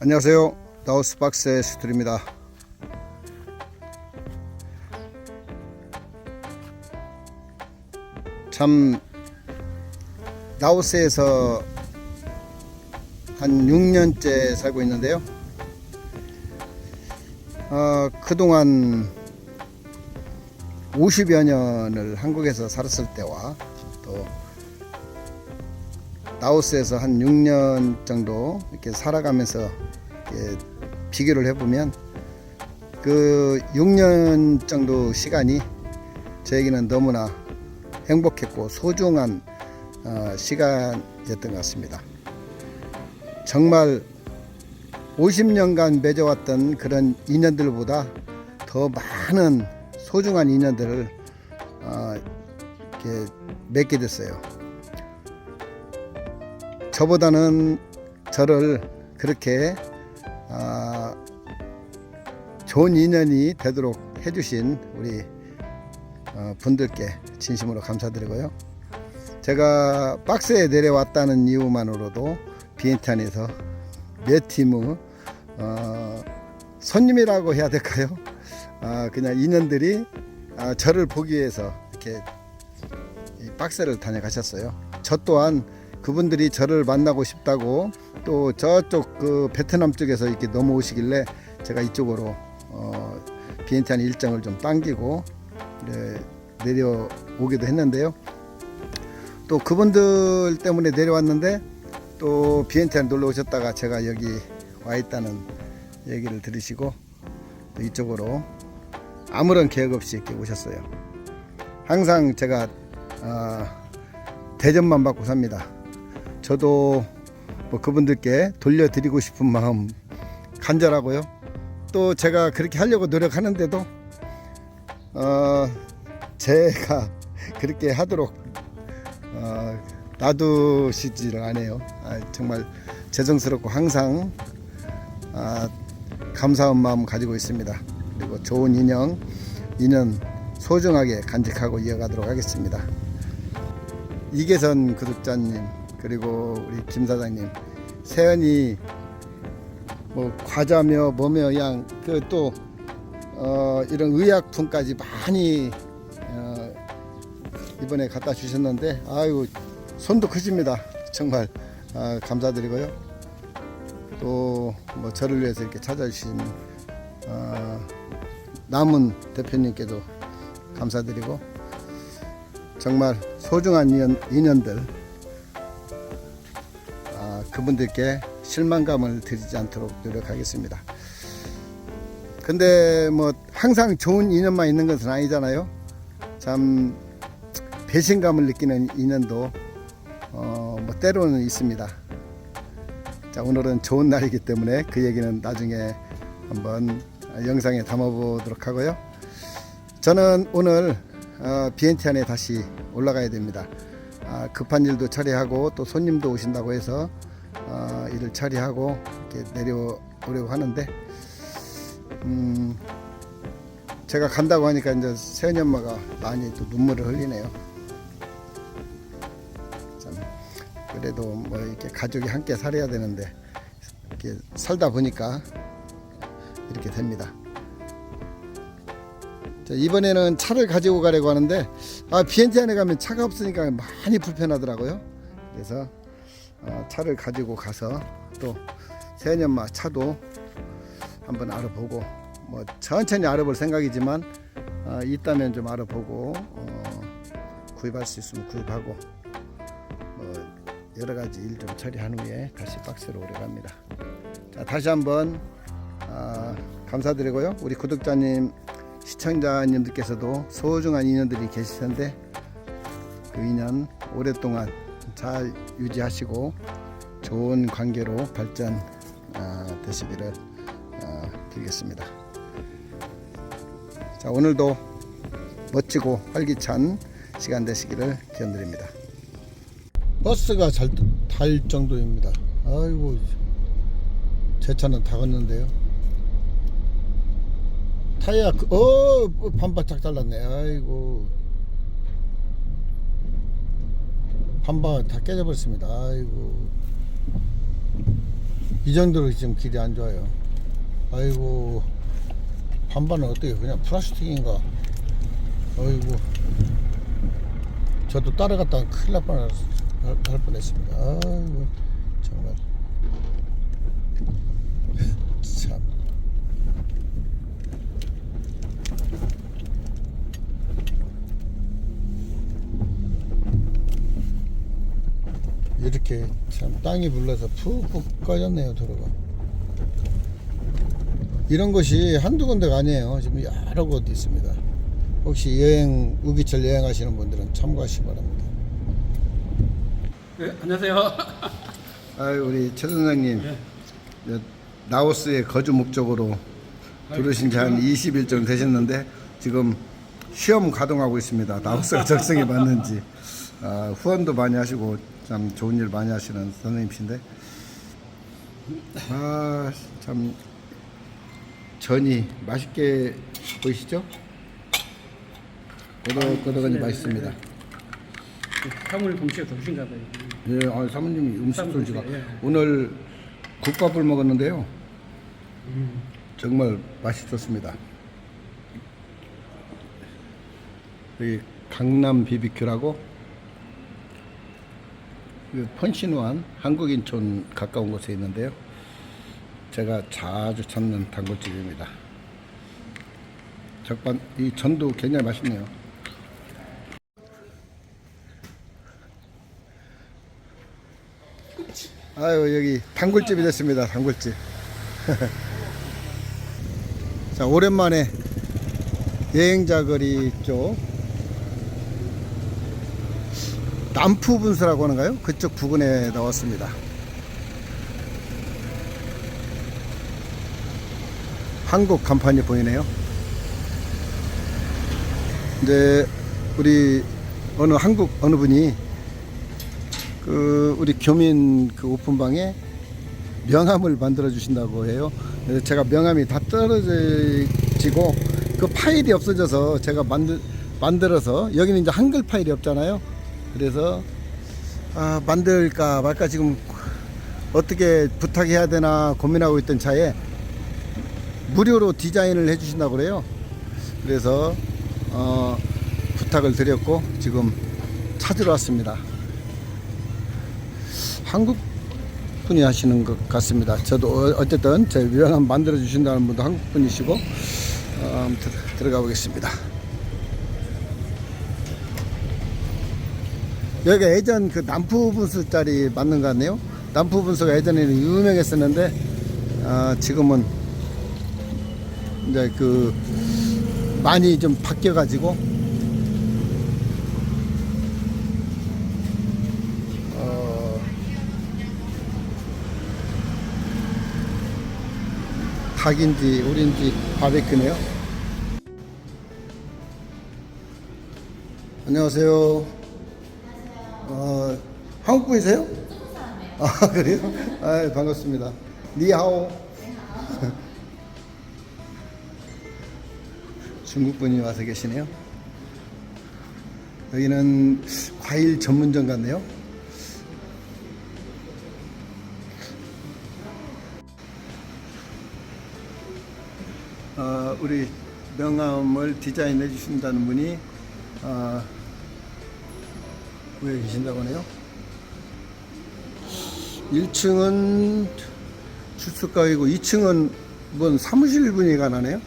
안녕하세요. 나우스박스의 수틀입니다. 참 라오스에서 한 6년째 살고 있는데요. 어, 그동안 50여 년을 한국에서 살았을 때와 또 라오스에서 한 6년 정도 이렇게 살아가면서 이렇게 비교를 해보면 그 6년 정도 시간이 저에게는 너무나 행복했고 소중한 어, 시간이었던 것 같습니다. 정말 50년간 맺어왔던 그런 인연들보다 더 많은 소중한 인연들을 어, 맺게 됐어요. 저보다는 저를 그렇게 아, 좋은 인연이 되도록 해주신 우리 어, 분들께 진심으로 감사드리고요. 제가 박스에 내려왔다는 이유만으로도 비엔티 안에서 몇 팀의 어, 손님이라고 해야 될까요? 아, 그냥 인연들이 아, 저를 보기 위해서 이렇게 이 박스를 다녀가셨어요. 저 또한 그분들이 저를 만나고 싶다고 또 저쪽 그 베트남 쪽에서 이렇게 넘어오시길래 제가 이쪽으로 어, 비엔티안 일정을 좀 당기고 네, 내려오기도 했는데요. 또 그분들 때문에 내려왔는데 또 비엔티안 놀러 오셨다가 제가 여기 와 있다는 얘기를 들으시고 또 이쪽으로 아무런 계획 없이 이렇게 오셨어요. 항상 제가 어, 대접만 받고 삽니다. 저도 뭐 그분들께 돌려드리고 싶은 마음 간절하고요. 또 제가 그렇게 하려고 노력하는데도 어, 제가 그렇게 하도록 어, 놔두시지를 않아요. 아, 정말 죄송스럽고 항상 아, 감사한 마음 가지고 있습니다. 그리고 좋은 인연, 인연 소중하게 간직하고 이어가도록 하겠습니다. 이계선 구독자님 그리고 우리 김 사장님 세연이 뭐 과자며 뭐며 그냥 그또 어, 이런 의약품까지 많이 어, 이번에 갖다 주셨는데 아유 손도 크십니다. 정말 아, 감사드리고요. 또 뭐 저를 위해서 이렇게 찾아주신 어, 남은 대표님께도 감사드리고 정말 소중한 인연, 인연들 아, 그분들께 실망감을 드리지 않도록 노력하겠습니다. 근데 뭐 항상 좋은 인연만 있는 것은 아니잖아요. 참 배신감을 느끼는 인연도 어, 뭐 때로는 있습니다. 자 오늘은 좋은 날이기 때문에 그 얘기는 나중에 한번 영상에 담아보도록 하고요. 저는 오늘 어, 비엔티 안에 다시 올라가야 됩니다. 아, 급한 일도 처리하고 또 손님도 오신다고 해서 어, 일을 처리하고 이렇게 내려오려고 하는데 음, 제가 간다고 하니까 이제 세연이 엄마가 많이 또 눈물을 흘리네요. 참 그래도 뭐 이렇게 가족이 함께 살아야 되는데 이렇게 살다 보니까 이렇게 됩니다. 자, 이번에는 차를 가지고 가려고 하는데 아, 비엔티 안에 가면 차가 없으니까 많이 불편하더라고요. 그래서 어, 차를 가지고 가서 또 엄마 차도 한번 알아보고 뭐 천천히 알아볼 생각이지만 어, 있다면 좀 알아보고 어, 구입할 수 있으면 구입하고 뭐 여러 가지 일 좀 처리한 후에 다시 박스로 오려갑니다. 자 다시 한번 아, 감사드리고요. 우리 구독자님 시청자님들께서도 소중한 인연들이 계실 텐데 그 인연 오랫동안 잘 유지하시고 좋은 관계로 발전 아, 되시기를 아, 드리겠습니다. 자 오늘도 멋지고 활기찬 시간 되시기를 기원드립니다. 버스가 잘 탈 정도입니다. 아이고 제 차는 다 걷는데요. 타이어 그- 어 반바짝 잘랐네. 아이고 반바 다 깨져버렸습니다. 아이고 이 정도로 지금 길이 안 좋아요. 아이고 반반은 어떻게 그냥 플라스틱인가? 아이고 저도 따라갔다가 큰일 날 뻔, 할, 할 뻔했습니다. 아이고 정말 참. 이렇게 참 땅이 불러서 푹푹 꺼졌네요 도로가. 이런 곳이 한두 군데가 아니에요. 지금 여러 곳 있습니다. 혹시 여행 우기철 여행하시는 분들은 참고하시기 바랍니다. 네, 안녕하세요. 아유 우리 최 선생님. 저 라오스의 거주 목적으로 들으신 지 한 20일 정도 되셨는데 지금 시험 가동하고 있습니다. 라오스가 적성에 맞는지. 아, 후원도 많이 하시고 참 좋은 일 많이 하시는 선생님이신데 아 참 전이 맛있게 보이시죠? 꼬덕꼬덕하니 맛있습니다. 사물 공시가 좋으신가 봐요. 예, 아, 사모님이 음식 사모님, 솜씨가 예. 오늘 국밥을 먹었는데요. 정말 맛이 좋습니다. 여기 강남 비비큐라고 그 펀신호한 한국인촌 가까운 곳에 있는데요. 제가 자주 찾는 단골집입니다. 적반 이 전도 굉장히 맛있네요. 아유 여기 단골집이 됐습니다 단골집 자 오랜만에 여행자 거리 쪽 남푸 분수라고 하는가요? 그쪽 부근에 나왔습니다 한국 간판이 보이네요 이제 우리 어느 한국 어느 분이 그 우리 교민 그 오픈방에 명함을 만들어 주신다고 해요. 제가 명함이 다 떨어지고 그 파일이 없어져서 제가 만들 만들어서 여기는 이제 한글 파일이 없잖아요. 그래서 아 만들까 말까 지금 어떻게 부탁해야 되나 고민하고 있던 차에 무료로 디자인을 해주신다고 그래요. 그래서 어, 부탁을 드렸고 지금 찾으러 왔습니다. 한국 분이 하시는 것 같습니다. 저도 어- 어쨌든 제 명함 만들어 주신다는 분도 한국 분이시고 어, 들어가 보겠습니다. 여기가 예전 그 남부 분수 자리 맞는 것 같네요. 남부 분수가 예전에는 유명했었는데 아, 지금은 이제 그 많이 좀 바뀌어 가지고 어, 닭인지 오리인지 바베큐네요. 안녕하세요. 어, 한국 분이세요? 아 그래요? 아 반갑습니다. 니하오. 중국 분이 와서 계시네요. 여기는 과일 전문점 같네요. 어, 우리 명함을 디자인해 주신다는 분이 어, 왜 계신다고 하네요. 1층은 주스가이고 2층은 뭔 사무실 분위기가 나네요.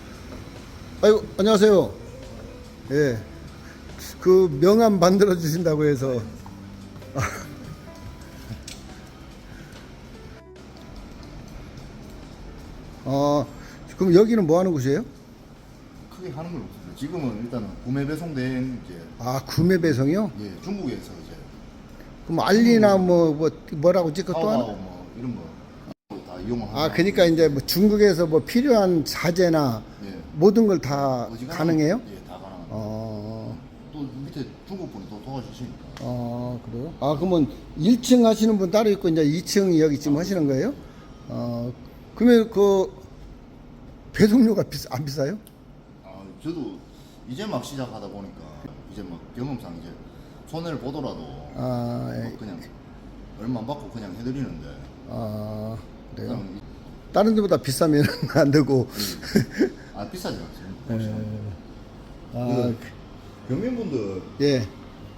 아이고 안녕하세요. 예. 그 명함 만들어 주신다고 해서 아 그럼 여기는 뭐 하는 곳이에요? 크게 하는 건 없습니다. 지금은 일단은 구매 배송된 이제 아 구매 배송이요? 예, 중국에서 이제 그럼 알리나 뭐, 뭐 뭐라고 찍고 또 하나? 뭐 이런 거 다 이용하고 아 그러니까 이제 뭐 중국에서 뭐 필요한 자재나 예, 모든 걸 다 어지간하면- 가능해요? 예, 다 가능. 어, 또 밑에 중국 분이 또 도와주시니까 어 그래요? 아 그러면 1층 하시는 분 따로 있고 이제 2층 여기 지금 하시는 거예요? 어 그러면 그 배송료가 비싸 안 비싸요? 아, 저도 이제 막 시작하다 보니까 이제 막 경험상 이제 손해를 보더라도 아, 예. 뭐 그냥 얼마 안 받고 그냥 해드리는데 아 그래요? 그냥 다른 데보다 비싸면 안 되고. 아 비싸지 예. 않습니다. 아, 경민분들 예.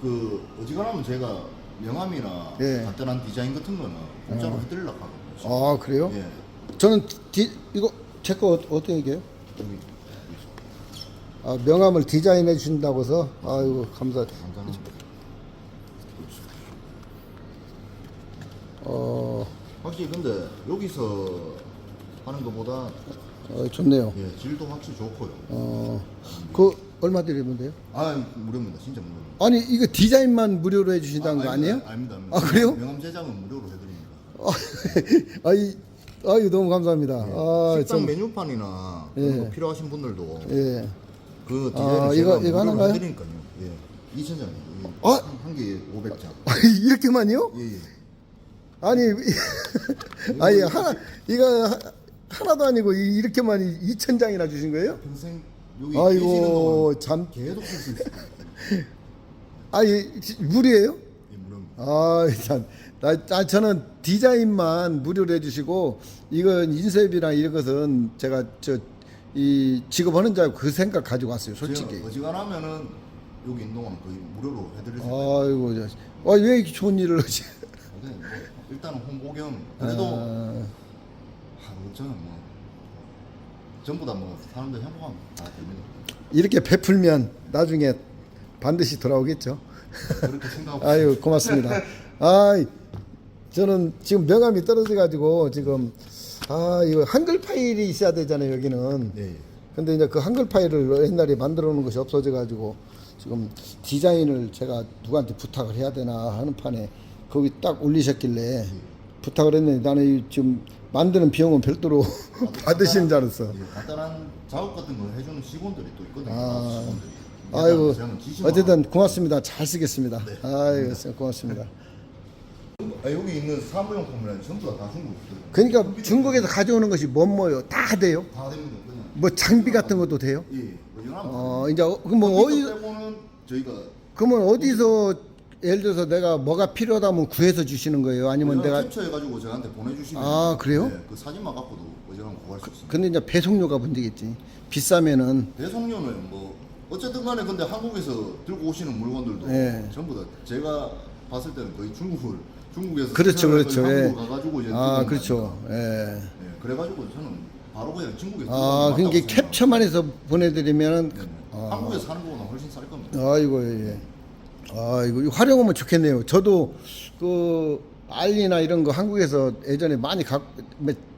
그 어지간하면 제가 명함이나 예. 간단한 디자인 같은 거는 공짜로 해드리려고 하거든요. 아, 그래요? 예. 저는 디, 이거 제 거 어떻게 얘기해요? 여기 아, 명함을 디자인해 주신다고 해서 아이고 감사. 감사합니다. 어, 확실히 근데 여기서 하는 것보다 어 좋네요. 예, 질도 확실히 좋고요. 어, 그 얼마 드리면 돼요? 아 무료입니다. 진짜 무료입니다. 아니 이거 디자인만 무료로 해주신다는 거 아니에요? 아닙니다. 아닙니다. 아, 그래요? 명함 제작은 무료로 해드립니다. 아이, 아이 너무 감사합니다. 아, 식당 좀, 메뉴판이나 예. 그런 거 필요하신 분들도 예. 그 아, 디자인을 이거- 제가 이거 하나인가요? 무료로 해드리니까요. 예, 2천 장. 아! 한개 500장. 이렇게만요? 예, 예. 아니, 아니 하나 이거 하- 하나도 아니고 이- 이렇게만 2천 장이나 주신 거예요? 평생 여기 아이고, 계시는 동안 참. 계속 쓸 수 있어요. 아니 무료예요? 예, 무료입니다. 아, 참. 나, 나 저는 디자인만 무료로 해주시고 이건 인쇄비랑 이런 것은 제가 저 이 직업하는 줄 알고 그 생각 가지고 왔어요, 솔직히. 제가 어지간하면은 여기 인동은 거의 무료로 해드릴 수 있어요. 아이고, 저, 아, 왜 이렇게 좋은 일을 하지? 일단은 홍보 겸 그래도 아, 아, 뭐 저는 뭐 전부 다 뭐 사람들 행복하면 다 됩니다. 이렇게 베풀면 나중에 반드시 돌아오겠죠. 그렇게 생각하고 아유, 고맙습니다. 아, 저는 지금 명함이 떨어져 가지고 지금 아, 이거 한글 파일이 있어야 되잖아요, 여기는. 예, 예. 근데 이제 그 한글 파일을 옛날에 만들어 놓은 것이 없어져 가지고 지금 디자인을 제가 누구한테 부탁을 해야 되나 하는 판에 거기 딱 올리셨길래 부탁을 했는데 나는 이 지금 만드는 비용은 별도로 받으시는 줄 알았어. 예, 간단한 작업 같은 걸 해주는 직원들이 또 있거든요. 아. 직원들이. 아이고 지시만 어쨌든 고맙습니다. 잘 쓰겠습니다. 아이고 고맙습니다. 하고. 아, 여기 있는 사무용품이랑 전부 다, 다 중국 거예요. 그러니까 중국에서 가져오는 것이 뭐뭐요? 다 돼요? 다 됩니다. 그냥 뭐 장비 같은 것도 돼요? 예, 예. 뭐어 이제 어- 그럼 뭐 어디 저희가 그러면 어디서 예를 들어서 내가 뭐가 필요하다면 구해서 주시는 거예요? 아니면 내가 캡처해가지고 저한테 보내주시면 아, 그래요? 네, 그 사진만 갖고도 어지간하면 구할 수 있습니다. 근데 이제 배송료가 문제겠지. 비싸면은 배송료는 뭐 어쨌든 간에 근데 한국에서 들고 오시는 물건들도 예. 전부 다 제가 봤을 때는 거의 중국을 중국에서 그렇죠, 생산을 그렇죠. 거의 예. 한국으로 가가지고 이제 아 들고 그렇죠. 예. 예, 그래가지고 저는 바로 그냥 중국에서 아 들고 그러니까 캡처만 해서 보내드리면은 생각해요. 네. 아. 한국에서 사는 거보다 훨씬 쌀 겁니다. 아이고 예. 아 이거 이거 활용하면 좋겠네요. 저도 그 알리나 이런 거 한국에서 예전에 많이 갖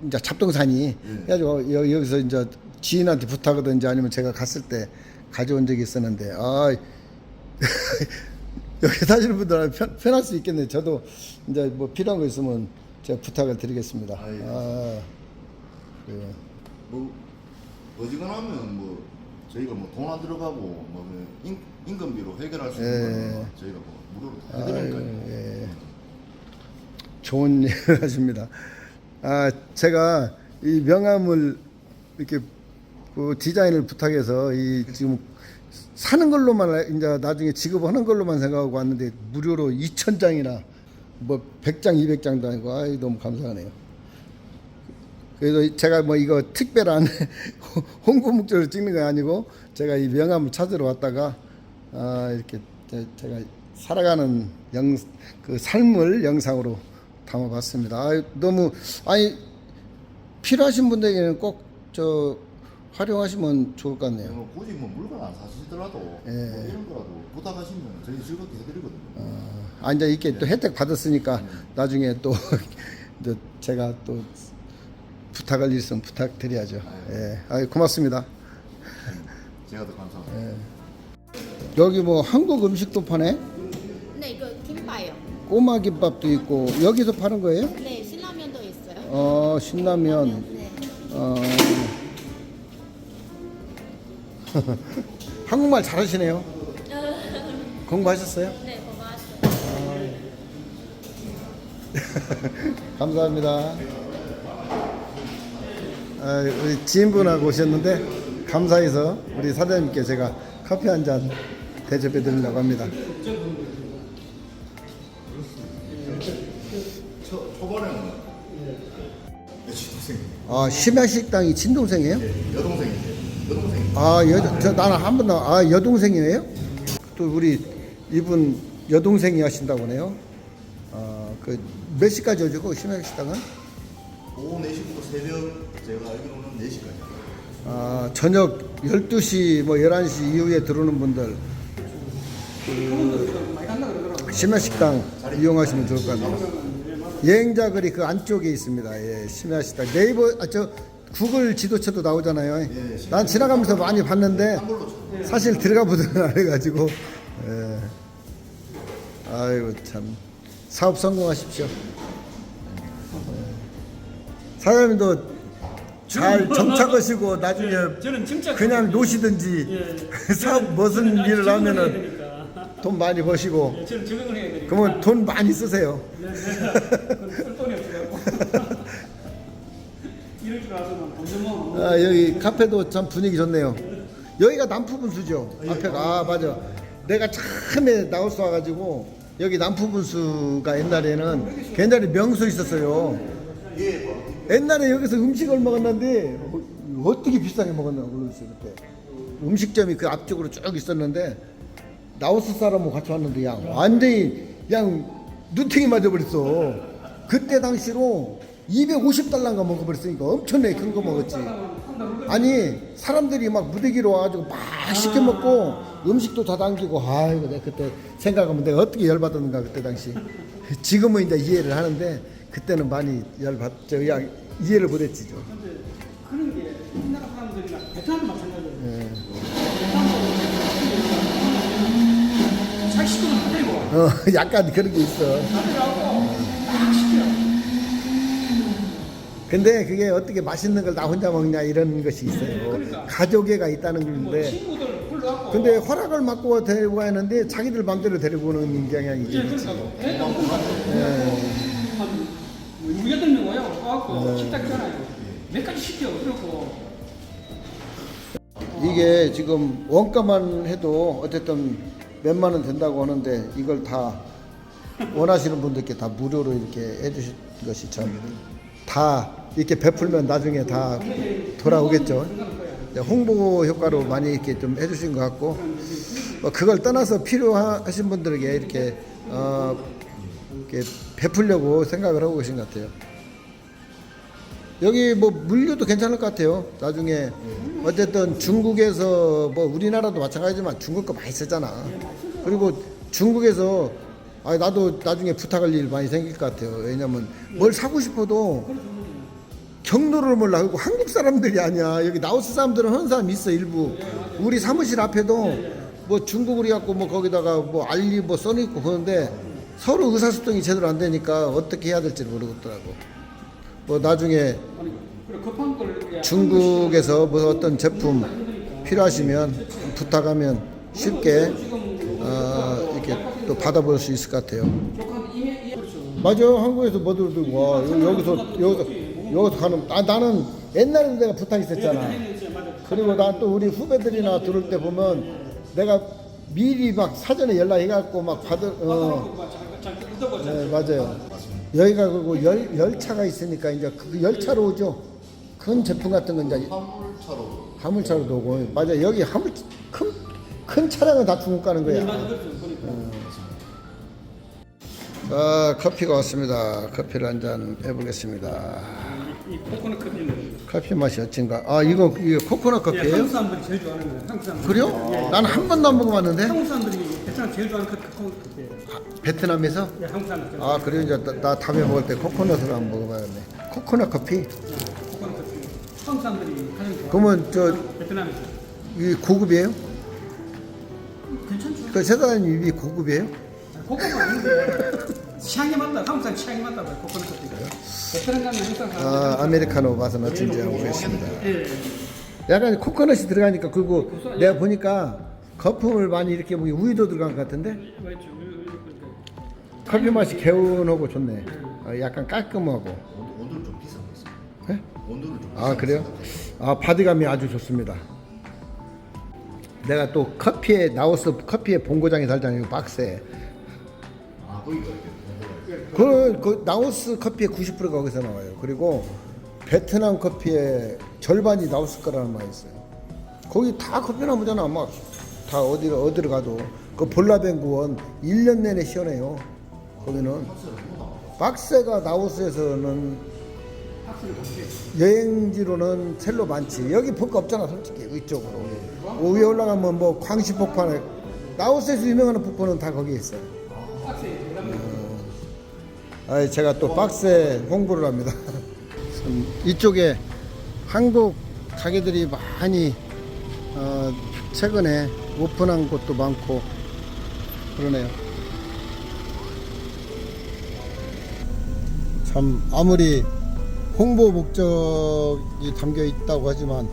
이제 잡동사니 예. 해가지고 여, 여기서 이제 지인한테 부탁하든지 아니면 제가 갔을 때 가져온 적이 있었는데 아 여기 사시는 분들은 편, 편할 수 있겠네요. 저도 이제 뭐 필요한 거 있으면 제가 부탁을 드리겠습니다. 아이. 아 그래요. 뭐 어지간하면 뭐 저희가 뭐 돈 안 들어가고 뭐그 인, 임금비로 해결할 수 있는 예. 거는 저희가 뭐 무료로 다 해드리니까요. 예. 좋은 일을 하십니다. 아, 제가 이 명함을 이렇게 그 디자인을 부탁해서 이 지금 사는 걸로만 이제 나중에 지급하는 걸로만 생각하고 왔는데 무료로 2천 장이나 뭐 100장, 200장도 아니고 아이 너무 감사하네요. 그래서 제가 뭐 이거 특별한 홍보 목적으로 찍는 건 아니고 제가 이 명함을 찾으러 왔다가 아 이렇게 제- 제가 살아가는 영 그 삶을 영상으로 담아봤습니다. 아 너무 아니 필요하신 분들에게는 꼭 저 활용하시면 좋을 것 같네요. 뭐 굳이 뭐 물건 안 사시더라도 예. 뭐 이런 거라도 부탁하시면 저희 즐겁게 해드리거든요. 아 이제 이렇게 또 혜택 받았으니까 나중에 또 제가 또 부탁할 일 있으면 부탁드려야죠. 예, 아 고맙습니다. 제가 더 감사합니다. 예. 여기 뭐 한국 음식도 파네? 네, 이거 김밥요. 꼬마 김밥도 있고 여기서 파는 거예요? 네, 신라면도 있어요. 어 신라면 네. 어 한국말 잘하시네요. 공부하셨어요? 네, 고마웠어요. 감사합니다. 아, 우리 지인분하고 오셨는데 감사해서 우리 사장님께 제가 커피 한 잔 대접해 드리려고 합니다. 초, 초반에는 아 심야 식당이 친동생이에요? 예, 여동생이세요. 여동생. 아, 여, 저 나는 한 번도 아 여동생이에요? 또 우리 이분 여동생이 하신다고 하네요. 아 그 몇 시까지 오죠? 심야 식당은? 오후 4시부터 새벽 제가 알기로는 4시까지. 아 저녁 12시 뭐 11시 이후에 들어오는 분들 많이 간다 그러더라고. 심야 식당 이용하시면 좋을 것 같네요. 여행자 거리 그 안쪽에 있습니다. 예, 심야 식당 네이버 아, 저 구글 지도처도 나오잖아요. 난 지나가면서 많이 봤는데 사실 들어가 보지는 안 해가지고. 예. 아이고 참 사업 성공하십시오. 예. 사장님도 잘 정착하시고 나중에 저는 침착. 그냥 노시든지 예. 사업 무슨 저는 일을 하면은. 돈 많이 버시고 예, 저는 적응을 해야 되니까. 그러면 돈 많이 쓰세요. 네, 네. 쓸 돈이 없어갖고. 이럴 줄 알았으면 돈좀 모으면 아, 여기 카페도 참 분위기 좋네요. 여기가 남푸분수죠. 앞에가 아 맞아. 내가 처음에 나우스 와가지고 여기 남푸분수가 옛날에는 굉장히 명소 있었어요. 옛날에 여기서 음식을 먹었는데 어, 어떻게 비싸게 먹었나 모르겠어요 그때. 음식점이 그 앞쪽으로 쭉 있었는데 나우스 사람하고 같이 왔는데 그냥 완전히 그냥 눈탱이 맞아버렸어. 그때 당시로 250달러인가 먹어버렸으니까 엄청나게 큰 거 먹었지. 아니 사람들이 막 무대기로 와가지고 막 시켜 먹고 음식도 다 당기고 아이고 내가 그때 생각하면 내가 어떻게 열받았는가 그때 당시. 지금은 이제 이해를 하는데 그때는 많이 열받죠. 이해를 못했지 좀. 근데 그런 게 우리나라 사람들이나 베트남도 마찬가지예요. 예. 베트남도 데리고 와. 어, 약간 그런 게 있어. 시켜. 근데 그게 어떻게 맛있는 걸 나 혼자 먹냐 이런 것이 있어요. 그러니까. 가족애가 있다는 뭐 건데. 친구들 불러갖고. 근데 허락을 받고 데리고 가는데 자기들 맘대로 데리고 오는 경향이 예, 좀 있지. 그러니까 배가 한 우리 여덟 명 와요. 와갖고 식탁 있잖아요. 몇 가지 시켜. 그리고 이게 지금 원가만 해도 어쨌든 몇만 원 된다고 하는데 이걸 다 원하시는 분들께 다 무료로 이렇게 해주신 것이 참 다 이렇게 베풀면 나중에 다 돌아오겠죠. 이제 홍보 효과로 많이 이렇게 좀 해주신 것 같고 뭐 그걸 떠나서 필요하신 분들에게 이렇게 어 베풀려고 생각을 하고 계신 것 같아요. 여기 뭐 물류도 괜찮을 것 같아요. 나중에 어쨌든 중국에서 뭐 우리나라도 마찬가지지만 중국 거 많이 쓰잖아. 그리고 중국에서 아 나도 나중에 부탁할 일 많이 생길 것 같아요. 왜냐면 뭘 사고 싶어도 경로를 몰라. 그리고 한국 사람들이 아니야. 여기 나우스 사람들은 하는 사람 있어 일부. 우리 사무실 앞에도 뭐 중국으로 갖고 뭐 거기다가 뭐 알리 뭐 써놓고 그러는데 서로 의사소통이 제대로 안 되니까 어떻게 해야 될지 모르겠더라고. 뭐 나중에 중국에서 뭐 어떤 제품 필요하시면 부탁하면 쉽게 어, 이렇게 또 받아볼 수 있을 것 같아요. 조카한테 이메 이 그렇죠. 맞아 한국에서 뭐들 들고 와 여기- 여기서 여기서 여기서 가는 아 나는 옛날에 내가 부탁 있었잖아. 그리고 나또 우리 후배들이나 들을 때 보면 내가 미리 막 사전에 연락해갖고 막 받을 어 잠깐 뜯어보자. 네, 맞아요. 여기가 그리고 열 열차가 있으니까 이제 그 열차로 오죠. 큰 제품 같은 건 이제 화물차로 화물차로도 오고 맞아 여기 화물 큰, 큰 차량은 다 중국 가는 거야. 자 커피가 왔습니다. 커피를 한 잔 해보겠습니다. 이 코코넛 커피는 커피 맛이 어쩐가? 아 이거 이거 코코넛 예, 커피예요? 한국 사람들이 제일 좋아하는 거예요. 한국 사람들. 그래요? 나는 한 번도 안 먹어봤는데 한국 사람들이 베트남 제일 좋아하는 커피 코코넛 커피예요. 베트남에서 예, 한국 사람들. 아 그래 이제 나, 나 다음에 먹을 때 코코넛을 한번 먹어봐야겠네. 코코넛 커피? 코코넛 커피. 한국 사람들이 가장 좋아. 그러면 저 베트남에서. 이 고급이에요? 괜찮죠. 그 세사님 이 고급이에요? 코코넛 아닌데 취향이 맞다. 한국 사람 취향이 맞다. 봐요, 코코넛 커피 아 아메리카노 맛은 어쩐지 한번 보겠습니다. 예. 약간 코코넛이 들어가니까 그리고 내가 보니까 거품을 많이 이렇게 보기 우유도 들어간 것 같은데. 커피 맛이 개운하고 좋네. 어, 약간 깔끔하고. 온- 온도를 좀 비싸고 있어요. 네? 온도를 좀 아 그래요? 아 바디감이 아주 좋습니다. 내가 또 커피에 나우스 커피의 본고장에 살잖아요 박스에. 아 거기가 그, 그 나우스 커피의 90%가 거기서 나와요. 그리고 베트남 커피의 절반이 나왔을 거라는 말이 있어요. 거기 다 커피 나무잖아. 막 다 어디를 어디를 가도 그 볼라뱅구원 1년 내내 시원해요. 거기는 박세가 나우스에서는. 여행지로는 첼로 많지. 여기 볼 거 없잖아, 솔직히 이쪽으로. 위에 올라가면 뭐 광시 폭포나 나우스에서 유명한 폭포는 다 거기에 있어요. 제가 또 박스에 홍보를 합니다. 참 이쪽에 한국 가게들이 많이 어, 최근에 오픈한 곳도 많고 그러네요. 참 아무리 홍보 목적이 담겨 있다고 하지만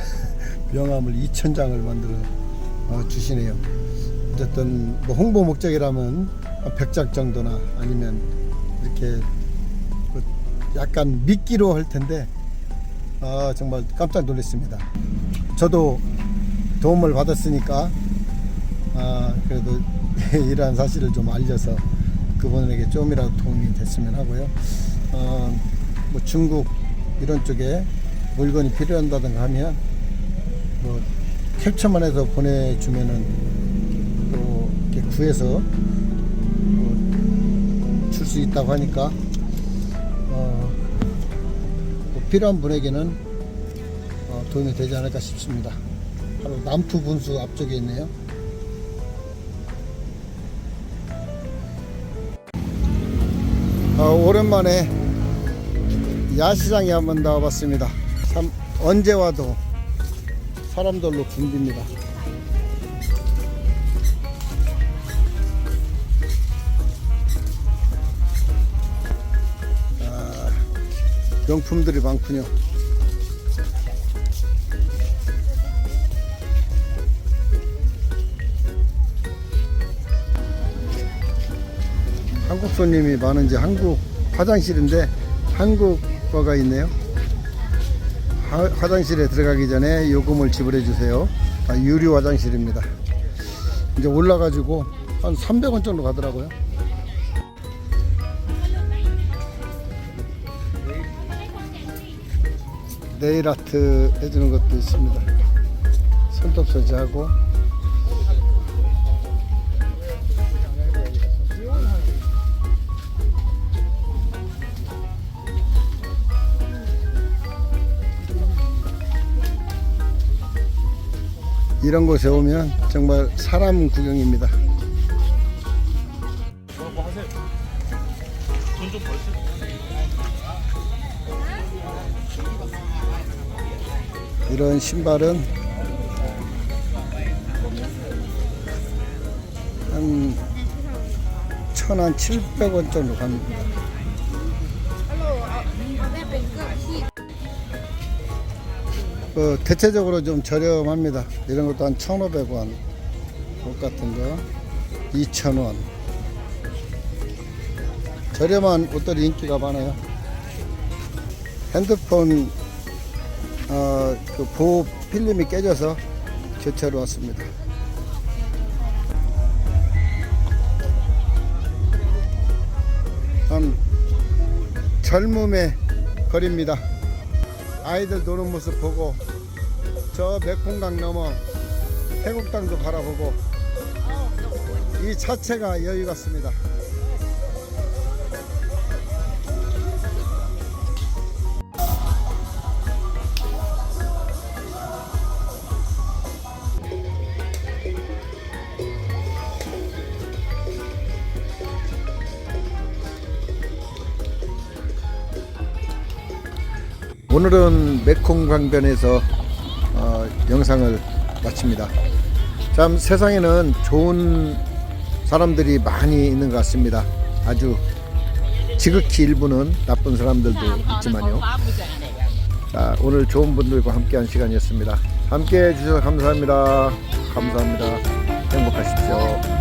명함을 2천 장을 만들어 어, 주시네요. 어쨌든 뭐 홍보 목적이라면 100장 정도나 아니면 이렇게 뭐 약간 미끼로 할 텐데 아 정말 깜짝 놀랐습니다. 저도 도움을 받았으니까 아 그래도 이러한 사실을 좀 알려서 그분에게 좀이라도 도움이 됐으면 하고요. 어, 뭐 중국 이런 쪽에 물건이 필요한다든가 하면 뭐 캡처만 해서 보내주면은 또 이렇게 구해서 줄 수 있다고 하니까 어, 뭐 필요한 분에게는 어, 도움이 되지 않을까 싶습니다. 바로 남투 분수 앞쪽에 있네요. 아, 오랜만에 야시장에 한번 나와봤습니다. 참 언제 와도 사람들로 붐빕니다. 명품들이 많군요. 한국 손님이 많은지 한국 화장실인데 한국어가 있네요. 화, 화장실에 들어가기 전에 요금을 지불해 주세요. 아, 유료 화장실입니다. 이제 올라가지고 한 300원 정도 가더라고요. 네일 아트 해주는 것도 있습니다. 손톱 소지하고 이런 곳에 오면 정말 사람 구경입니다. 이런 신발은 한 천한 700원 정도 갑니다. 그 대체적으로 좀 저렴합니다. 이런 것도 한 1,500원. 옷 같은 거 2,000원. 저렴한 옷들이 인기가 많아요. 핸드폰 어, 그 보호 필름이 깨져서 교체로 왔습니다. 참 젊음의 거리입니다. 아이들 노는 모습 보고 저 메콩강 넘어 태국당도 바라보고 이 자체가 여유 같습니다. 오늘은 메콩강변에서 어, 영상을 마칩니다. 참 세상에는 좋은 사람들이 많이 있는 것 같습니다. 아주 지극히 일부는 나쁜 사람들도 있지만요. 자, 오늘 좋은 분들과 함께한 시간이었습니다. 함께 해 주셔서 감사합니다. 감사합니다. 행복하십시오.